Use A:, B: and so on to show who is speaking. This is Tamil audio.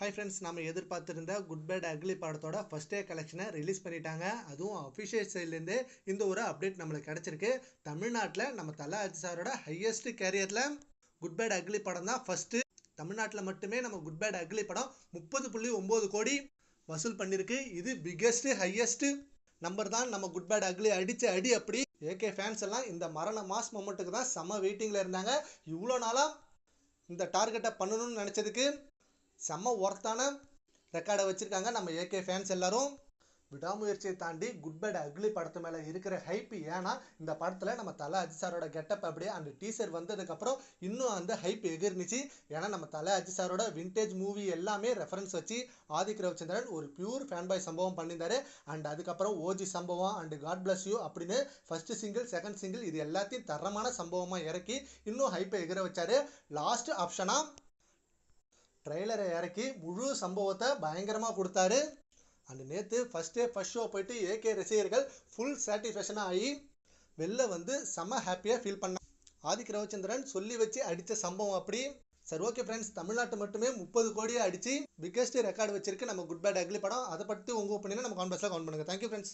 A: ஹாய் ஃப்ரெண்ட்ஸ் நம்ம எதிர்பார்த்திருந்த குட் பேட் அக்லி படத்தோட ஃபர்ஸ்ட் டே கலெக்ஷனை ரிலீஸ் பண்ணிட்டாங்க. அதுவும் அஃபிஷியல் சைட்லேருந்து இந்த ஒரு அப்டேட் நம்மளுக்கு கிடச்சிருக்கு. தமிழ்நாட்டில் நம்ம தல அஜி சாரோட ஹையஸ்ட் கேரியரில் குட் பேட் அக்லி படம் தான் ஃபஸ்ட்டு தமிழ்நாட்டில் மட்டுமே நம்ம குட் பேட் அக்லி படம் முப்பது புள்ளி ஒம்பது கோடி வசூல் பண்ணியிருக்கு இது பிக்கெஸ்ட்டு ஹையஸ்ட்டு நம்பர் தான். நம்ம குட் பேட் அக்லி அடித்த அடி அப்படி. ஏகே ஃபேன்ஸ் எல்லாம் இந்த மரண மாஸ் மொமெண்ட்டுக்கு தான் செம்ம வெயிட்டிங்கில் இருந்தாங்க. இவ்வளோ நாளாக இந்த டார்கெட்டை பண்ணணும்னு நினச்சதுக்கு செம்ம ஒர்த்தான ரெக்கார்டை வச்சுருக்காங்க நம்ம ஏகே ஃபேன்ஸ் எல்லோரும். விடாமுயற்சியை தாண்டி குட் பேட் அக்லி படத்து மேலே இருக்கிற ஹைப் ஏன்னா இந்த படத்தில் நம்ம தலை அஜி சாரோட கெட்டப் அப்படியே அந்த டீசர் வந்ததுக்கப்புறம் இன்னும் அந்த ஹைப் எகிர்னிச்சு ஏன்னா நம்ம தலை அஜி சாரோட விண்டேஜ் மூவி எல்லாமே ரெஃபரன்ஸ் வச்சு ஆதிக் ரவிச்சந்திரன் ஒரு பியூர் ஃபேன் பாய் சம்பவம் பண்ணியிருந்தாரு. அண்ட் அதுக்கப்புறம் ஓஜி சம்பவம் அண்ட் காட் பிளஸ் யூ அப்படின்னு ஃபர்ஸ்ட் சிங்கிள் செகண்ட் சிங்கிள் இது எல்லாத்தையும் தரமான சம்பவமாக இறக்கி இன்னும் ஹைப்பை எகிர வச்சாரு. லாஸ்ட் ஆப்ஷனாக ட்ரெய்லரை இறக்கி முழு சம்பவத்தை பயங்கரமாக கொடுத்தாரு. அண்ட் நேற்று ஃபஸ்ட் டே ஃபஸ்ட் ஷோ போயிட்டு ஏகே ரசிகர்கள் ஃபுல் சாட்டிஸ்ஃபேக்ஷனாக ஆகி வெளில வந்து செம்ம ஹாப்பியாக ஃபீல் பண்ண ஆதிக் ரவிச்சந்திரன் சொல்லி வச்சு அடித்த சம்பவம் அப்படி. சரி ஓகே ஃப்ரெண்ட்ஸ் தமிழ்நாட்டு மட்டுமே முப்பது கோடியை அடித்து பிக்கஸ்ட் ரெக்கார்டு வச்சிருக்கு நம்ம குட் பேட் அக்லி படம். அதை பற்றி உங்கள் ஒப்பீனியனை நம்ம கான்வர்ஸில் கவுண்ட் பண்ணுங்கள் தேங்க்யூ ஃப்ரெண்ட்ஸ்